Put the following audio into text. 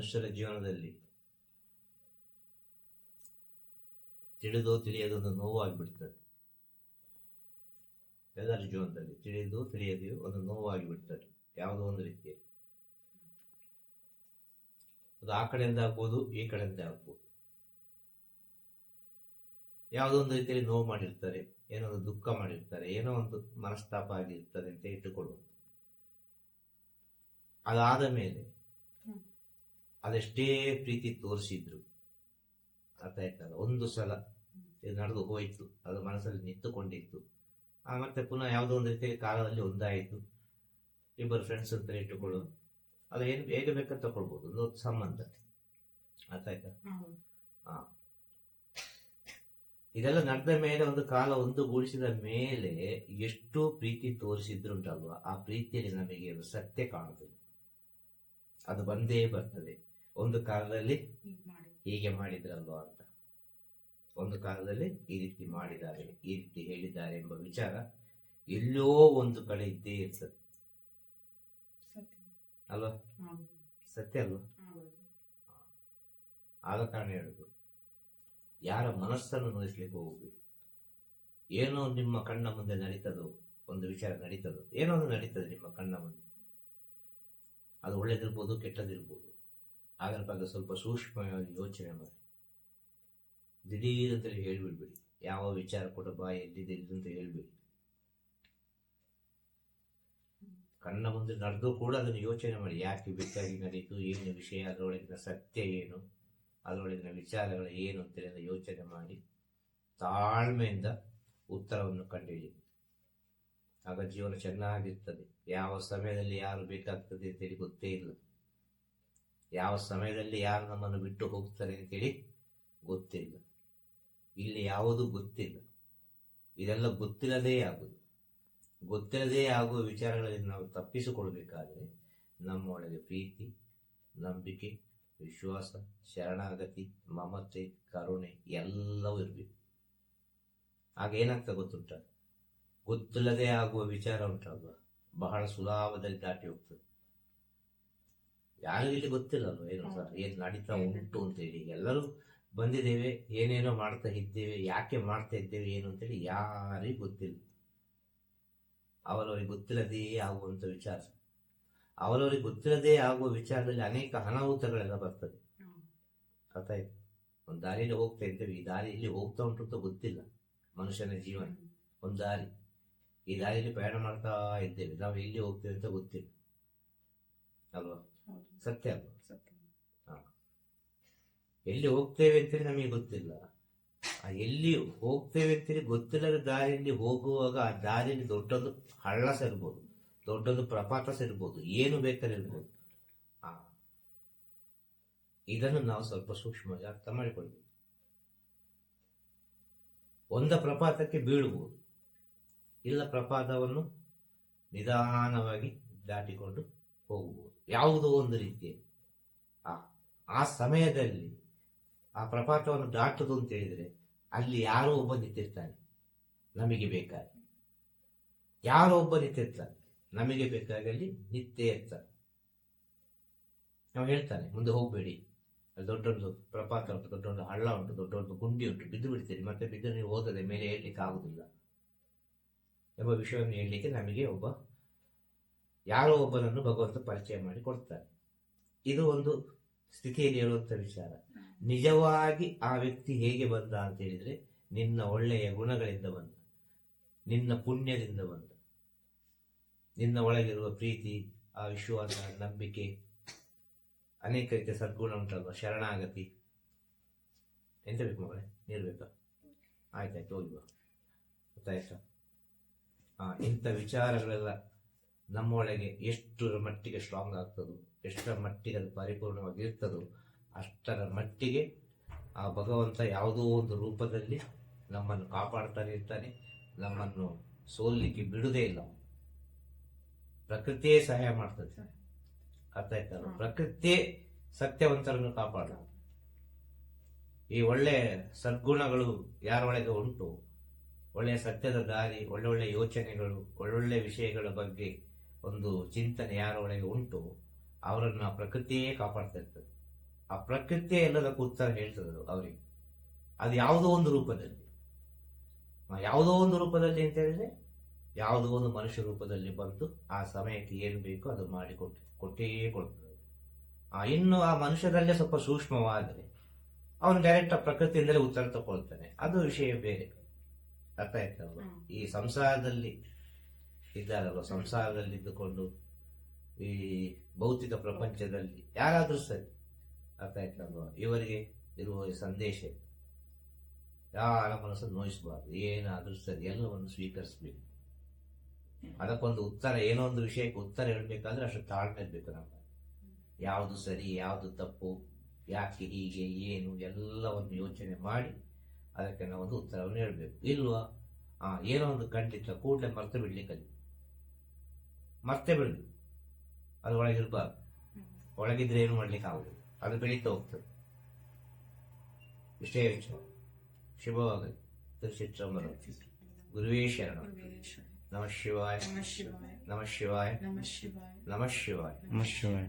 ಮನುಷ್ಯರ ಜೀವನದಲ್ಲಿ ತಿಳಿದೋ ತಿಳಿಯದೊಂದು ನೋವಾಗಿಬಿಡ್ತದೆ ಎಲ್ಲರ ಜೀವನದಲ್ಲಿ ತಿಳಿದು ತಿಳಿಯದೆಯೋ ಒಂದು ನೋವಾಗಿ ಬಿಡ್ತದೆ ಯಾವುದೋ ಒಂದು ರೀತಿಯಲ್ಲಿ. ಅದು ಆ ಕಡೆಯಿಂದ ಆಗ್ಬೋದು, ಈ ಕಡೆಯಿಂದ ಆಗ್ಬೋದು. ಯಾವುದೋ ಒಂದು ರೀತಿಯಲ್ಲಿ ನೋವು ಮಾಡಿರ್ತಾರೆ, ಏನೋ ಒಂದು ದುಃಖ ಮಾಡಿರ್ತಾರೆ, ಏನೋ ಒಂದು ಮನಸ್ತಾಪ ಆಗಿರ್ತದೆ ಅಂತ ಇಟ್ಟುಕೊಳ್ಳುವುದು. ಅದಾದ ಮೇಲೆ. ಅದೆಷ್ಟೇ ಪ್ರೀತಿ ತೋರಿಸಿದ್ರು. ಅರ್ಥ ಆಯ್ತಲ್ಲ ಒಂದು ಸಲ ಇದು ನಡೆದು ಹೋಯಿತು. ಅದು ಮನಸ್ಸಲ್ಲಿ ನಿಂತುಕೊಂಡಿತ್ತು. ಆ ಮತ್ತೆ ಪುನಃ ಯಾವುದೋ ಒಂದು ರೀತಿಯಲ್ಲಿ ಕಾಲದಲ್ಲಿ ಒಂದಾಯಿತು. ಇಬ್ಬರು ಫ್ರೆಂಡ್ಸ್ ಅಂತ ಇಟ್ಟುಕೊಳ್ಳೋದು ಅದು ಏನು ಹೇಗೆ ಬೇಕಾದ್ರೆ ತಗೊಳ್ಬೋದು ಒಂದು ಸಂಬಂಧ. ಅರ್ಥ ಆಯ್ತಾ? ಹಾ ಇದೆಲ್ಲ ನಡೆದ ಮೇಲೆ ಒಂದು ಕಾಲ ಒಂದು ಗೂಡಿಸಿದ ಮೇಲೆ ಎಷ್ಟು ಪ್ರೀತಿ ತೋರಿಸಿದ್ರುಂಟಲ್ವಾ? ಆ ಪ್ರೀತಿಯಲ್ಲಿ ನಮಗೆ ಸತ್ಯ ಕಾಣುತ್ತದೆ. ಅದು ಬಂದೇ ಬರ್ತದೆ. ಒಂದು ಕಾಲದಲ್ಲಿ ಹೀಗೆ ಮಾಡಿದ್ರಲ್ವ ಅಂತ. ಒಂದು ಕಾಲದಲ್ಲಿ ಈ ರೀತಿ ಮಾಡಿದ್ದಾರೆ ಈ ರೀತಿ ಹೇಳಿದ್ದಾರೆ ಎಂಬ ವಿಚಾರ ಎಲ್ಲೋ ಒಂದು ಕಡೆ ಇದ್ದೇ ಇರ್ತದೆ. ಅಲ್ವಾ? ಸತ್ಯ ಅಲ್ವಾ? ಆದ ಕಾರಣ ಹೇಳುದು ಯಾರ ಮನಸ್ಸನ್ನು ನೋಯಿಸ್ಲಿಕ್ಕೆ ಹೋಗ್ಬೇಕು ಏನೋ ನಿಮ್ಮ ಕಣ್ಣ ಮುಂದೆ ನಡೀತದೋ ಒಂದು ವಿಚಾರ ನಡೀತದೋ ಏನೋ ಒಂದು ನಡೀತದೆ ನಿಮ್ಮ ಕಣ್ಣ ಮುಂದೆ. ಅದು ಒಳ್ಳೇದಿರ್ಬೋದು ಕೆಟ್ಟದಿರ್ಬೋದು. ಅದರ ಬಗ್ಗೆ ಸ್ವಲ್ಪ ಸೂಕ್ಷ್ಮವಾಗಿ ಯೋಚನೆ ಮಾಡಿ. ದಿಢೀರ್ ಅಂತೇಳಿ ಹೇಳ್ಬಿಡ್ಬೇಡಿ. ಯಾವ ವಿಚಾರ ಕೂಡ ಬಾ, ಎಲ್ಲಿದೆ ಅಂತ ಹೇಳ್ಬೇಡಿ. ಕಣ್ಣ ಮುಂದೆ ನಡೆದು ಕೂಡ ಅದನ್ನು ಯೋಚನೆ ಮಾಡಿ. ಯಾಕೆ ಬೇಕಾಗಿ ನಡೀತು ಏನು ವಿಷಯ, ಅದರೊಳಗಿನ ಸತ್ಯ ಏನು, ಅದರೊಳಗಿನ ವಿಚಾರಗಳು ಏನು ಅಂತೇಳಿ ಯೋಚನೆ ಮಾಡಿ, ತಾಳ್ಮೆಯಿಂದ ಉತ್ತರವನ್ನು ಕಂಡುಹಿಡಿಯಿರಿ. ಆಗ ಜೀವನ ಚೆನ್ನಾಗಿರ್ತದೆ. ಯಾವ ಸಮಯದಲ್ಲಿ ಯಾರು ಬೇಕಾಗ್ತದೆ ಅಂತೇಳಿ ಗೊತ್ತೇ ಇಲ್ಲ. ಯಾವ ಸಮಯದಲ್ಲಿ ಯಾರು ನಮ್ಮನ್ನು ಬಿಟ್ಟು ಹೋಗ್ತಾರೆ ಅಂತೇಳಿ ಗೊತ್ತಿಲ್ಲ. ಇಲ್ಲಿ ಯಾವುದು ಗೊತ್ತಿಲ್ಲ. ಇದೆಲ್ಲ ಗೊತ್ತಿಲ್ಲದೇ ಆಗುದು ಗೊತ್ತಿಲ್ಲದೇ ಆಗುವ ವಿಚಾರಗಳಲ್ಲಿ ನಾವು ತಪ್ಪಿಸಿಕೊಳ್ಬೇಕಾದರೆ ನಮ್ಮೊಳಗೆ ಪ್ರೀತಿ, ನಂಬಿಕೆ, ವಿಶ್ವಾಸ, ಶರಣಾಗತಿ, ಮಮತೆ, ಕರುಣೆ ಎಲ್ಲವೂ ಇರಬೇಕು. ಆಗ ಏನಾಗ್ತದೆ ಗೊತ್ತುಂಟ? ಗೊತ್ತಿಲ್ಲದೆ ಆಗುವ ವಿಚಾರ ಉಂಟಲ್ವ? ಬಹಳ ಸುಲಭದಲ್ಲಿ ದಾಟಿ ಹೋಗ್ತದೆ. ಯಾರಿಗೂ ಗೊತ್ತಿಲ್ಲ ಏನು ಸರ್ ಏನು ನಡೀತಾ ಉಂಟು ಅಂತೇಳಿ ಎಲ್ಲರೂ ಬಂದಿದ್ದೇವೆ ಏನೇನೋ ಮಾಡ್ತಾ ಇದ್ದೇವೆ ಯಾಕೆ ಮಾಡ್ತಾ ಇದ್ದೇವೆ ಏನು ಅಂತೇಳಿ ಯಾರಿಗೂ ಗೊತ್ತಿಲ್ಲ. ಅವರವರಿಗೆ ಗೊತ್ತಿಲ್ಲದೇ ಆಗುವಂತ ವಿಚಾರ. ಅವರವರಿಗೆ ಗೊತ್ತಿಲ್ಲದೇ ಆಗುವ ವಿಚಾರದಲ್ಲಿ ಅನೇಕ ಅನಾಹುತಗಳೆಲ್ಲ ಬರ್ತದೆ. ಅರ್ಥ ಆಯ್ತು ಒಂದು ದಾರಿಯಲ್ಲಿ ಹೋಗ್ತಾ ಇದ್ದೇವೆ ಈ ದಾರಿ ಇಲ್ಲಿ ಹೋಗ್ತಾ ಉಂಟು ಅಂತ ಗೊತ್ತಿಲ್ಲ ಮನುಷ್ಯನ ಜೀವನ. ಒಂದು ದಾರಿ. ಈ ದಾರಿಯಲ್ಲಿ ಪ್ರಯಾಣ ಮಾಡ್ತಾ ಇದ್ದೇವೆ ನಾವು ಎಲ್ಲಿ ಹೋಗ್ತೇವೆ ಅಂತ ಗೊತ್ತಿಲ್ಲ. ಅಲ್ವಾ? ಸತ್ಯ ಅಲ್ವಾ ಎಲ್ಲಿ ಹೋಗ್ತೇವೆ ಅಂತೇಳಿ ನಮಗೆ ಗೊತ್ತಿಲ್ಲ. ಆ ಎಲ್ಲಿ ಹೋಗ್ತೇವೆ ಅಂತೇಳಿ ಗೊತ್ತಿಲ್ಲದ ದಾರಿಯಲ್ಲಿ ಹೋಗುವಾಗ ಆ ದಾರಿಯಲ್ಲಿ ದೊಡ್ಡದು ಹಳ್ಳ ಸೇರ್ಬೋದು ದೊಡ್ಡದು ಪ್ರಪಾತ ಸೇರ್ಬೋದು ಏನು ಬೇಕಾದ್ರೆ ಇರ್ಬೋದು ಆ ಇದನ್ನು ನಾವು ಸ್ವಲ್ಪ ಸೂಕ್ಷ್ಮವಾಗಿ ಅರ್ಥ ಮಾಡಿಕೊಳ್ಬೇಕು. ಒಂದ ಪ್ರಪಾತಕ್ಕೆ ಬೀಳ್ಬೋದು. ಇಲ್ಲ ಪ್ರಪಾತವನ್ನು ನಿಧಾನವಾಗಿ ದಾಟಿಕೊಂಡು ಹೋಗಬಹುದು ಯಾವುದೋ ಒಂದು ರೀತಿ. ಆ ಸಮಯದಲ್ಲಿ ಆ ಪ್ರಪಾತವನ್ನು ದಾಟದು ಅಂತ ಹೇಳಿದ್ರೆ ಅಲ್ಲಿ ಯಾರೋ ಒಬ್ಬ ನಿಂತಿರ್ತಾನೆ. ನಮಗೆ ಬೇಕಾಗಿ ಯಾರೋ ಒಬ್ಬ ನಿಂತಿರ್ತಾನೆ. ನಮಗೆ ಬೇಕಾಗಲ್ಲಿ ನಿತ್ಯ ಇರ್ತಾನೆ. ನಾವು ಹೇಳ್ತಾನೆ, ಮುಂದೆ ಹೋಗಬೇಡಿ. ಅಲ್ಲಿ ದೊಡ್ಡೊಂದು ಪ್ರಪಾತ ಉಂಟು, ದೊಡ್ಡೊಂದು ಹಳ್ಳ ಉಂಟು, ದೊಡ್ಡೊಂದು ಗುಂಡಿ ಉಂಟು, ಬಿದ್ದು ಬಿಡ್ತೀರಿ. ಮತ್ತೆ ಬಿದ್ದು ನೀವು ಓದದೆ ಮೇಲೆ ಹೇಳಲಿಕ್ಕೆ ಆಗುದಿಲ್ಲ. ಎಂಬ ವಿಷಯವನ್ನು ಹೇಳಲಿಕ್ಕೆ ನಮಗೆ ಒಬ್ಬ ಯಾರೋ ಒಬ್ಬನನ್ನು ಭಗವಂತ ಪರಿಚಯ ಮಾಡಿ ಕೊಡ್ತಾರೆ. ಇದು ಒಂದು ಸ್ಥಿತಿಯಲ್ಲಿ ಹೇಳುವಂಥ ವಿಚಾರ. ನಿಜವಾಗಿ ಆ ವ್ಯಕ್ತಿ ಹೇಗೆ ಬಂದ ಅಂತ ಹೇಳಿದ್ರೆ, ನಿನ್ನ ಒಳ್ಳೆಯ ಗುಣಗಳಿಂದ ಬಂದ, ನಿನ್ನ ಪುಣ್ಯದಿಂದ ಬಂದ, ನಿನ್ನ ಒಳಗಿರುವ ಪ್ರೀತಿ, ಆ ವಿಶ್ವಾಸ, ನಂಬಿಕೆ, ಅನೇಕ ರೀತಿಯ ಸದ್ಗುಣ ಉಂಟಲ್ವ, ಶರಣಾಗತಿ. ಎಂತ ಬೇಕು ಮಗಳೇ? ನೀರು ಬೇಕಾ? ಆಯ್ತಾಯ್ತು, ಹೋಗಿ ಬಾ. ಗೊತ್ತಾಯ್ತಾ? ಹಾ ಇಂಥ ವಿಚಾರಗಳೆಲ್ಲ ನಮ್ಮೊಳಗೆ ಎಷ್ಟರ ಮಟ್ಟಿಗೆ ಸ್ಟ್ರಾಂಗ್ ಆಗ್ತದೋ ಎಷ್ಟರ ಮಟ್ಟಿಗೆ ಅದು ಪರಿಪೂರ್ಣವಾಗಿ ಇರ್ತದೋ ಅಷ್ಟರ ಮಟ್ಟಿಗೆ ಆ ಭಗವಂತ ಯಾವುದೋ ಒಂದು ರೂಪದಲ್ಲಿ ನಮ್ಮನ್ನು ಕಾಪಾಡ್ತಾನೆ ಇರ್ತಾನೆ ನಮ್ಮನ್ನು ಸೋಲಿಕ್ಕೆ ಬಿಡುವುದೇ ಇಲ್ಲ. ಪ್ರಕೃತಿಯೇ ಸಹಾಯ ಮಾಡ್ತದೆ. ಅರ್ಥ ಆಯ್ತಲ್ಲ. ಪ್ರಕೃತಿಯೇ ಸತ್ಯವಂತರನ್ನು ಕಾಪಾಡ ಈ ಒಳ್ಳೆ ಸದ್ಗುಣಗಳು ಯಾರೊಳಗೆ ಉಂಟು? ಒಳ್ಳೆಯ ಸತ್ಯದ ದಾರಿ ಒಳ್ಳೊಳ್ಳೆ ಯೋಚನೆಗಳು ಒಳ್ಳೊಳ್ಳೆ ವಿಷಯಗಳ ಬಗ್ಗೆ ಒಂದು ಚಿಂತನೆ ಯಾರೊಳಗೆ ಉಂಟು ಅವರನ್ನು ಆ ಪ್ರಕೃತಿಯೇ ಕಾಪಾಡ್ತಾ ಇರ್ತದೆ. ಆ ಪ್ರಕೃತಿಯೇ ಎಲ್ಲದಕ್ಕೂ ಉತ್ತರ ಹೇಳ್ತದೆ ಅವರಿಗೆ. ಅದು ಯಾವುದೋ ಒಂದು ರೂಪದಲ್ಲಿ. ಯಾವುದೋ ಒಂದು ರೂಪದಲ್ಲಿ ಅಂತ ಹೇಳಿದ್ರೆ ಯಾವುದೋ ಒಂದು ಮನುಷ್ಯ ರೂಪದಲ್ಲಿ ಬಂದು ಆ ಸಮಯಕ್ಕೆ ಏನು ಬೇಕೋ ಅದು ಮಾಡಿ ಕೊಟ್ಟು ಕೊಟ್ಟೇ ಕೊಡ್ತದೆ ಆ ಇನ್ನು ಆ ಮನುಷ್ಯದಲ್ಲೇ ಸ್ವಲ್ಪ ಸೂಕ್ಷ್ಮವಾದರೆ ಅವನು ಡೈರೆಕ್ಟ್ ಆ ಪ್ರಕೃತಿಯಿಂದಲೇ ಉತ್ತರ ತಗೊಳ್ತಾನೆ. ಅದು ವಿಷಯ ಬೇರೆ. ಅರ್ಥ ಆಯ್ತಲ್ವ ಈ ಸಂಸಾರದಲ್ಲಿ ಇದ್ದಾರಲ್ವ? ಸಂಸಾರದಲ್ಲಿ ಇದ್ದುಕೊಂಡು ಈ ಭೌತಿಕ ಪ್ರಪಂಚದಲ್ಲಿ ಯಾರಾದರೂ ಸರಿ ಅರ್ಥ ಆಯ್ತಲ್ವ ಇವರಿಗೆ ಇರುವ ಸಂದೇಶ ಯಾರ ಮನಸ್ಸನ್ನು ನೋಯಿಸಬಾರ್ದು. ಏನಾದರೂ ಸರಿ ಎಲ್ಲವನ್ನು ಸ್ವೀಕರಿಸಬೇಕು. ಅದಕ್ಕೊಂದು ಉತ್ತರ, ಏನೋ ಒಂದು ವಿಷಯಕ್ಕೆ ಉತ್ತರ ಹೇಳಬೇಕಾದ್ರೆ ಅಷ್ಟು ತಾಳ್ಮೆ ಇರಬೇಕು ನಮ್ಮ ಯಾವುದು ಸರಿ, ಯಾವುದು ತಪ್ಪು, ಯಾಕೆ ಹೀಗೆ, ಏನು, ಎಲ್ಲವನ್ನು ಯೋಚನೆ ಮಾಡಿ ಅದಕ್ಕೆ ಒಂದು ಉತ್ತರವನ್ನು ಹೇಳಬೇಕು. ಇಲ್ವಾ? ಏನೋ ಒಂದು ಖಂಡಿತ, ಕೂಡಲೇ ಮರೆತು ಬಿಡ್ಲಿಕ್ಕೆ ಮರ್ತೇ ಬಿಡ್ಬೇಕು ಅದು ಒಳಗಿರ್ಬಾರ್ದು ಒಳಗಿದ್ರೆ ಏನು ಮಾಡ್ಲಿಕ್ಕೆ ಆಗುದಿಲ್ಲ ಅದು ಬೆಳೀತಾ ಹೋಗ್ತದೆ ಇಷ್ಟೇ ವಿಚಾರ ಶುಭವಾಗಲಿ ತಿರುಚಿತ್ರಮರ ಗುರುವೇ ಶರಣ ಗುರುವೇಶ್ವರ ನಮಃ ಶಿವಾಯ ನಮಃ ಶಿವಾಯ ನಮಃ ಶಿವಾಯ ನಮಃ ಶಿವಾಯ ನಮಃ ಶಿವಾಯ ನಮಃ ಶಿವಾಯ